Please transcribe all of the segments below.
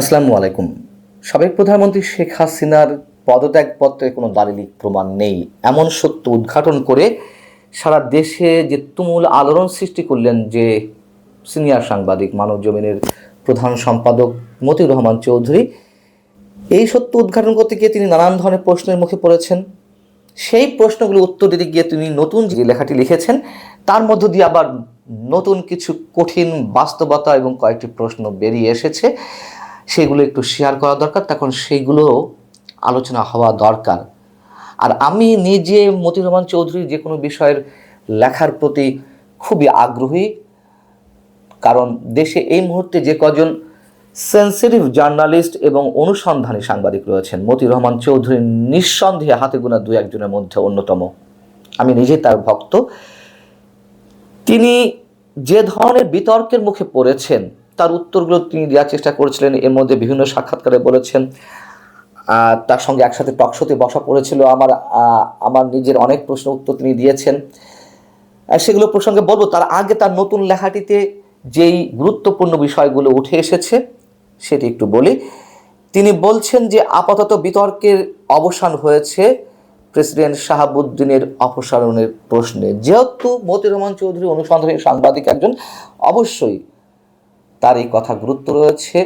আসসালামু আলাইকুম। সাবেক প্রধানমন্ত্রী শেখ হাসিনার পদত্যাগপত্রে কোনো দালিলিক প্রমাণ নেই। এমন সত্য উদ্ঘাটন করে সারা দেশে যে তুমুল আলোড়ন সৃষ্টি করলেন যে সিনিয়র সাংবাদিক মানব জমিনের প্রধান সম্পাদক মতিউর রহমান চৌধুরী, এই সত্য উদ্ঘাটন করতে গিয়ে তিনি নানান ধরনের প্রশ্নের মুখে পড়েছেন। সেই প্রশ্নগুলো উত্তর দিতে গিয়ে তিনি নতুন যে লেখাটি লিখেছেন, তার মধ্য দিয়ে আবার নতুন কিছু কঠিন বাস্তবতা এবং কয়েকটি প্রশ্ন বেরিয়ে এসেছে। সেগুলো একটু শেয়ার করা দরকার, তখন সেইগুলো আলোচনা হওয়া দরকার। আর আমি নিজে মতিউর রহমান চৌধুরী যে কোনো বিষয়ের লেখার প্রতি খুবই আগ্রহী, কারণ দেশে এই মুহূর্তে যে কজন সেন্সিটিভ জার্নালিস্ট এবং অনুসন্ধানী সাংবাদিক রয়েছেন মতিউর রহমান চৌধুরী নিঃসন্দেহে হাতে গোনা দু একজনের মধ্যে অন্যতম। আমি নিজে তার ভক্ত। তিনি যে ধরনের বিতর্কের মুখে পড়েছেন তার উত্তরগুলো তিনি দেওয়ার চেষ্টা করেছিলেন। এর মধ্যে বিভিন্ন সাক্ষাৎকারে বলেছেন তার সঙ্গে একসাথে টকশোতে বসা পড়েছিল। আমার আমার নিজের অনেক প্রশ্ন উত্তর তিনি দিয়েছেন। সেগুলো প্রসঙ্গে বলব, তার আগে তার নতুন লেখাটিতে যেই গুরুত্বপূর্ণ বিষয়গুলো উঠে এসেছে, সেটি একটু বলি। তিনি বলছেন যে, আপাতত বিতর্কের অবসান হয়েছে প্রেসিডেন্ট শাহাবুদ্দিনের অপসারণের প্রশ্নে। যেহেতু মতিউর রহমান চৌধুরী অনুসন্ধানী সাংবাদিক একজন, অবশ্যই তার এই কথা গুরুত্ব রয়েছে।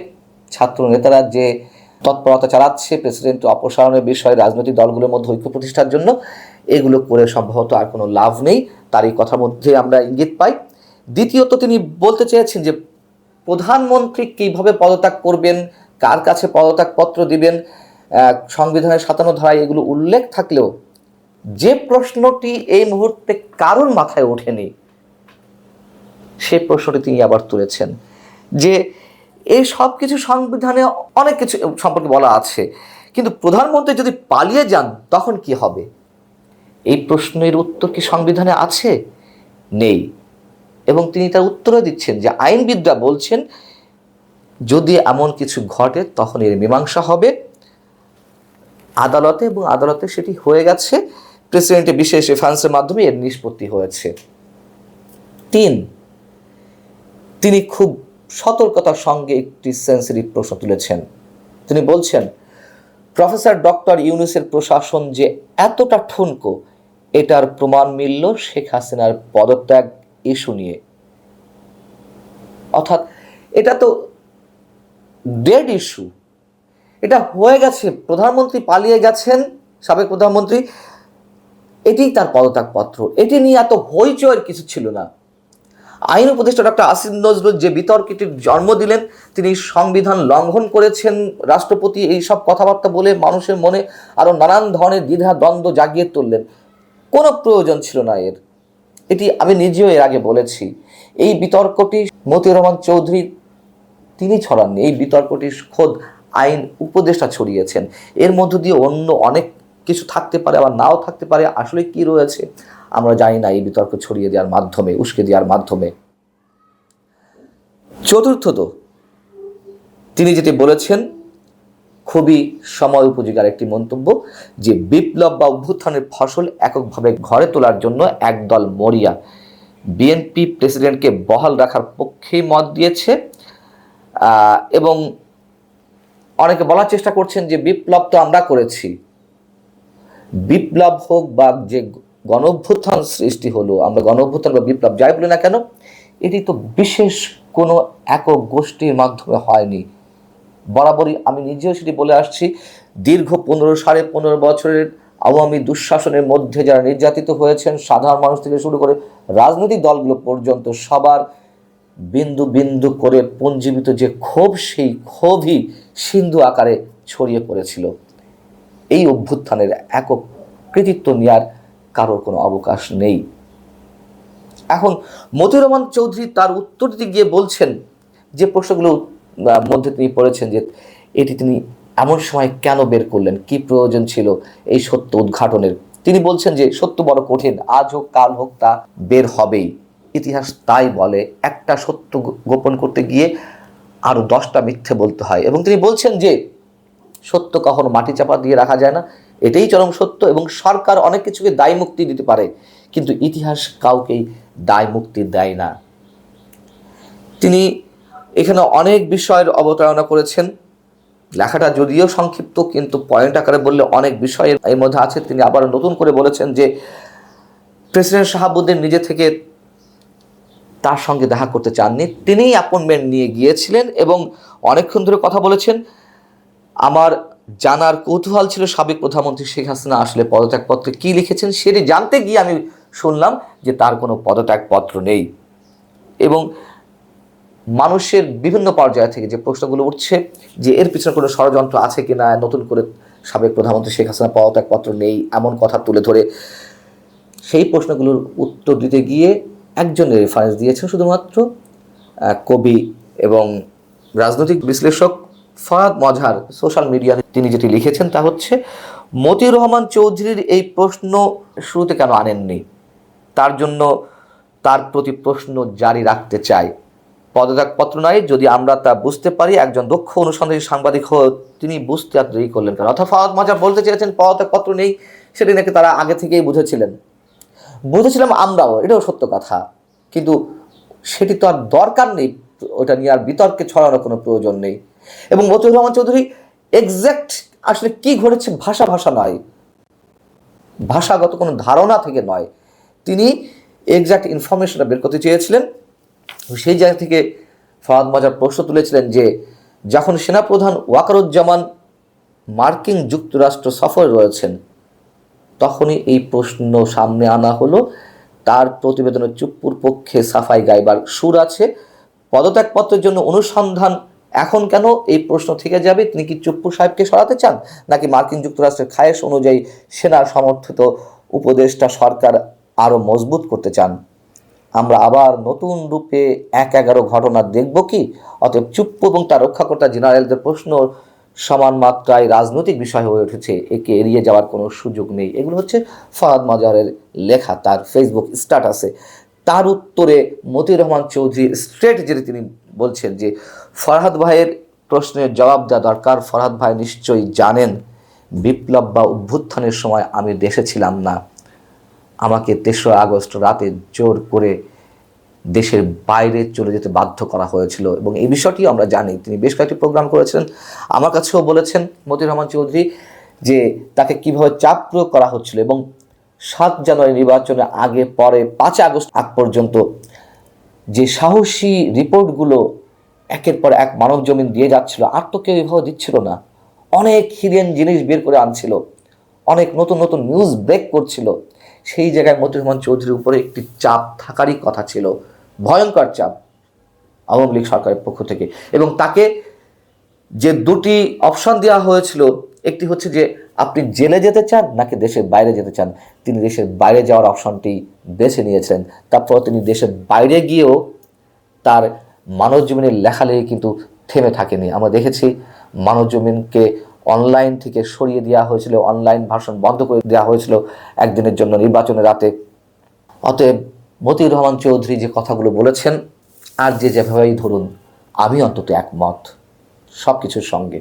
ছাত্র নেতারা যে তৎপরতা চালাচ্ছে প্রেসিডেন্ট অপসারণের বিষয়ে, রাজনৈতিক দলগুলোর মধ্যে ঐক্য প্রতিষ্ঠার জন্য, এগুলো করে সম্ভবত আর কোনো লাভ নেই। তার এই কথার মধ্যে আমরা ইঙ্গিত পাই। দ্বিতীয়ত তিনি বলতে চেয়েছেন যে, প্রধানমন্ত্রী কীভাবে পদত্যাগ করবেন, কার কাছে পদত্যাগপত্র দিবেন সংবিধানের সাতান্ন ধারায় এগুলো উল্লেখ থাকলেও যে প্রশ্নটি এই মুহূর্তে কারোর মাথায় ওঠেনি সেই প্রশ্নটি তিনি আবার তুলেছেন। যে এই সব কিছু সংবিধানে অনেক কিছু সম্পর্কে বলা আছে। কিন্তু প্রধানমন্ত্রী যদি পালিয়ে যান, তখন কি হবে? এই প্রশ্নের উত্তর কি সংবিধানে আছে? নেই। এবং তিনি তার উত্তরও দিচ্ছেন যে আইনবিদরা বলছেন, যদি এমন কিছু ঘটে, তখন এর মীমাংসা হবে। আদালতে এবং আদালতে সেটি হয়ে গেছে। প্রেসিডেন্টের বিশেষ রেফারেন্সের মাধ্যমে এর নিষ্পত্তি হয়েছে। তিন, তিনি খুব সতর্কতার সঙ্গে একটি সেন্সিটিভ প্রশ্ন তুলেছেন। তিনি বলছেন, প্রফেসর ডক্টর ইউনুসের প্রশাসন যে এতটা ঠুনকো, এটার প্রমাণ মিলল শেখ হাসিনার পদত্যাগ ইস্যু নিয়ে। অর্থাৎ এটা তো ডেড ইস্যু এটা হয়ে গেছে, প্রধানমন্ত্রী পালিয়ে গেছেন, সাবেক প্রধানমন্ত্রী। এটিই তার পদত্যাগপত্র। এটি নিয়ে এত হইচয়ের কিছু ছিল না। আইন উপদেষ্টা ডক্টর আসিফ নজরুল যে বিতর্কটির জন্ম দিলেন, তিনি সংবিধান লঙ্ঘন করেছেন। রাষ্ট্রপতি এই সব কথাবার্তা বলে মানুষের মনে আরও নানান ধরনের দ্বিধা, দ্বন্দ্ব জাগিয়ে তুললেন। কোনো প্রয়োজন ছিল না এর। এটি আমি নিজেও এর আগে বলেছি। এই বিতর্কটি মতিউর রহমান চৌধুরী, তিনি ছড়াননি। এই বিতর্কটি খোদ আইন উপদেষ্টা ছড়িয়েছেন। এর মধ্য দিয়ে অন্য অনেক কিছু থাকতে পারে, আবার নাও থাকতে পারে। আসলে কি রয়েছে? আমরা জানি না এই বিতর্ক ছড়িয়ে দেওয়ার মাধ্যমে, উস্কে দেওয়ার মাধ্যমে। চতুর্থত, তিনি যেটি বলেছেন, খুবই সময় উপযোগী একটি মন্তব্য, যে বিপ্লব বা অভ্যুত্থানের ফসল এককভাবে ঘরে তোলার জন্য একদল মরিয়া। বিএনপি প্রেসিডেন্টকে বহাল রাখার পক্ষেই মত দিয়েছে এবং অনেকে বলার চেষ্টা করছেন যে বিপ্লব তো আমরা করেছি। বিপ্লব হোক বা যে গণ অভ্যুত্থান সৃষ্টি হলো, আমরা গণ অভ্যুত্থান বা বিপ্লব যাই বলি না কেন, এটি তো বিশেষ কোনো একক গোষ্ঠীর মাধ্যমে হয়নি। বরাবরই আমি নিজেও সেটি বলে আসছি, দীর্ঘ পনেরো, সাড়ে পনেরো বছরের আওয়ামী দুঃশাসনের মধ্যে যারা নির্যাতিত হয়েছেন, সাধারণ মানুষ থেকে শুরু করে রাজনৈতিক দলগুলো পর্যন্ত সবার বিন্দু বিন্দু করে পুঞ্জীবিত যে ক্ষোভ, সেই ক্ষোভই সিন্ধু আকারে ছড়িয়ে পড়েছিল। এই অভ্যুত্থানের একক কৃতিত্ব নেওয়ার কারোর কোনো অবকাশ নেই। এখন মতিউর রহমান চৌধুরী তার উত্তর দিতে গিয়ে বলছেন যে প্রশ্নগুলো মধ্যে তিনি পড়েছেন যে এটি তিনি এমন সময় কেন বের করলেন, কি প্রয়োজন ছিল এই সত্য উদ্ঘাটনের। তিনি বলছেন যে সত্য বড় কঠিন, আজ হোক, কাল হোক, তা বের হবেই। ইতিহাস তাই বলে, একটা সত্য গোপন করতে গিয়ে আরও দশটা মিথ্যে বলতে হয়। এবং তিনি বলছেন যে সত্য কখনো মাটি চাপা দিয়ে রাখা যায় না এটাই চরম সত্য এবং সরকার অনেক কিছুকে দায় মুক্তি দিতে পারে, কিন্তু ইতিহাস কাউকেই দায় মুক্তি দেয় না। তিনি এখানে অনেক বিষয়ের অবতারণা করেছেন। লেখাটা যদিও সংক্ষিপ্ত, কিন্তু পয়েন্ট আকারে বললে অনেক বিষয় এর মধ্যে আছে। তিনি আবার নতুন করে বলেছেন যে, প্রেসিডেন্ট শাহাবুদ্দিন নিজে থেকে তার সঙ্গে দেখা করতে চাননি। তিনিই অ্যাপয়েন্টমেন্ট নিয়ে গিয়েছিলেন এবং অনেকক্ষণ ধরে কথা বলেছেন, আমার জানার কৌতূহল ছিল সাবেক প্রধানমন্ত্রী শেখ হাসিনা। আসলে পদত্যাগপত্রে কী লিখেছেন সেটি জানতে গিয়ে আমি শুনলাম যে তার কোনো পদত্যাগপত্র নেই। এবং মানুষের বিভিন্ন পর্যায় থেকে যে প্রশ্নগুলো উঠছে যে এর পিছনে কোনো ষড়যন্ত্র আছে কি না নতুন করে সাবেক প্রধানমন্ত্রী শেখ হাসিনা পদত্যাগপত্র নেই এমন কথা তুলে ধরে সেই প্রশ্নগুলোর উত্তর দিতে গিয়ে একজনের রেফারেন্স দিয়েছেন শুধুমাত্র কবি এবং রাজনৈতিক বিশ্লেষক ফাহাদ মজহার সোশ্যাল মিডিয়াতে তিনি যেটি লিখেছেন তা হচ্ছে, মতিউর রহমান চৌধুরীর এই প্রশ্ন শুরুতে কেন আনেননি? তার জন্য তার প্রতি প্রশ্ন জারি রাখতে চাই। পদত্যাগপত্র নয় যদি আমরা তা বুঝতে পারি, একজন দক্ষ অনুসন্ধানী সাংবাদিক হয়ে তিনি বুঝতে দেরি করলেন কেন? অর্থাৎ ফাহাদ মজা বলতে চেয়েছেন, পদত্যাগপত্র নেই, সেটি নাকি তারা আগে থেকেই বুঝেছিলেন? বুঝেছিলাম আমরাও, এটাও সত্য কথা। কিন্তু সেটি তো আর দরকার নেই, ওটা নিয়ে আর বিতর্কে ছড়ানোর কোনো প্রয়োজন নেই। এবং মতিউর রহমান চৌধুরী এক্স্যাক্ট আসলে কি ঘটেছে ভাষা ভাষা নয়। ভাষাগত কোনো ধারণা থেকে নয়। তিনি এক্স্যাক্ট ইনফরমেশনটা বের করতে চেয়েছিলেন। সেই জায়গা থেকে ফাহাদ মাজার প্রশ্ন তুলেছিলেন যে, যখন সেনাপ্রধান ওয়াকারুজ্জামান মার্কিন যুক্তরাষ্ট্র সফরে রয়েছেন, তখনই এই প্রশ্ন সামনে আনা হলো। তার প্রতিবেদনে চুপ্পুর পক্ষে সাফাই গাইবার সুর আছে। পদত্যাগপত্রের জন্য অনুসন্ধান এখন কেন এই প্রশ্ন থেকে যাবে? তিনি কি চুপ্পু সাহেবকে সরাতে চান? নাকি মার্কিন যুক্তরাষ্ট্রের খায়েশ অনুযায়ী সেনা সমর্থিত উপদেষ্টা সরকার আরও মজবুত করতে চান? আমরা আবার নতুন রূপে এক এগারো ঘটনা দেখব কি? অতএব চুপ্পু এবং তার রক্ষাকর্তা জেনারেলদের প্রশ্ন সমান মাত্রায় রাজনৈতিক বিষয় হয়ে উঠেছে। একে এড়িয়ে যাওয়ার কোনো সুযোগ নেই। এগুলো হচ্ছে ফাহাদ মাজারের লেখা, তার ফেসবুক স্ট্যাটাসে তার উত্তরে মতিউর রহমান চৌধুরী স্ট্রেট যেটি তিনি বলছেন যে, ফরহাদ ভাইয়ের প্রশ্নের জবাব দেওয়া দরকার। ফরহাদ ভাই নিশ্চয়ই জানেন, বিপ্লব বা অভ্যুত্থানের সময় আমি দেশে ছিলাম না। আমাকে তেসরা আগস্ট রাতে জোর করে দেশের বাইরে চলে যেতে বাধ্য করা হয়েছিল এবং এই বিষয়টি আমরা জানি। তিনি বেশ কয়েকটি প্রোগ্রাম করেছিলেন আমার কাছেও বলেছেন মতিউর রহমান চৌধুরী যে, তাকে কীভাবে চাপ প্রয়োগ করা হচ্ছিল এবং সাত জানুয়ারি নির্বাচনের আগে পরে পাঁচ আগস্ট আগ পর্যন্ত যে সাহসী রিপোর্টগুলো একের পর এক মানব জমিন দিয়ে যাচ্ছিল, আর তো কেউ এভাবে দিচ্ছিল না। অনেক হিডেন জিনিস বের করে আনছিল, অনেক নতুন নতুন নিউজ ব্রেক করছিল। সেই জায়গায় মতিউর রহমান চৌধুরীর উপরে একটি চাপ থাকারই কথা ছিল, ভয়ঙ্কর চাপ আওয়ামী লীগ সরকারের পক্ষ থেকে। এবং তাকে যে দুটি অপশন দেওয়া হয়েছিল, একটি হচ্ছে যে আপনি জেলে যেতে চান নাকি দেশের বাইরে যেতে চান? তিনি দেশের বাইরে যাওয়ার অপশনটি বেছে নিয়েছিলেন। তারপর তিনি দেশের বাইরে গিয়েও তার মানব জীবনের লেখালেখি কিন্তু থেমে থাকেনি। আমরা দেখেছি মানব জমিনকে অনলাইন থেকে সরিয়ে দেওয়া হয়েছিল, অনলাইন ভাষণ বন্ধ করে দেওয়া হয়েছিল একদিনের জন্য নির্বাচনের রাতে। অতএব মতিউর রহমান চৌধুরী যে কথাগুলো বলেছেন, আর যে যেভাবেই ধরুন, আমি অন্তত একমত। সব কিছুর সঙ্গে।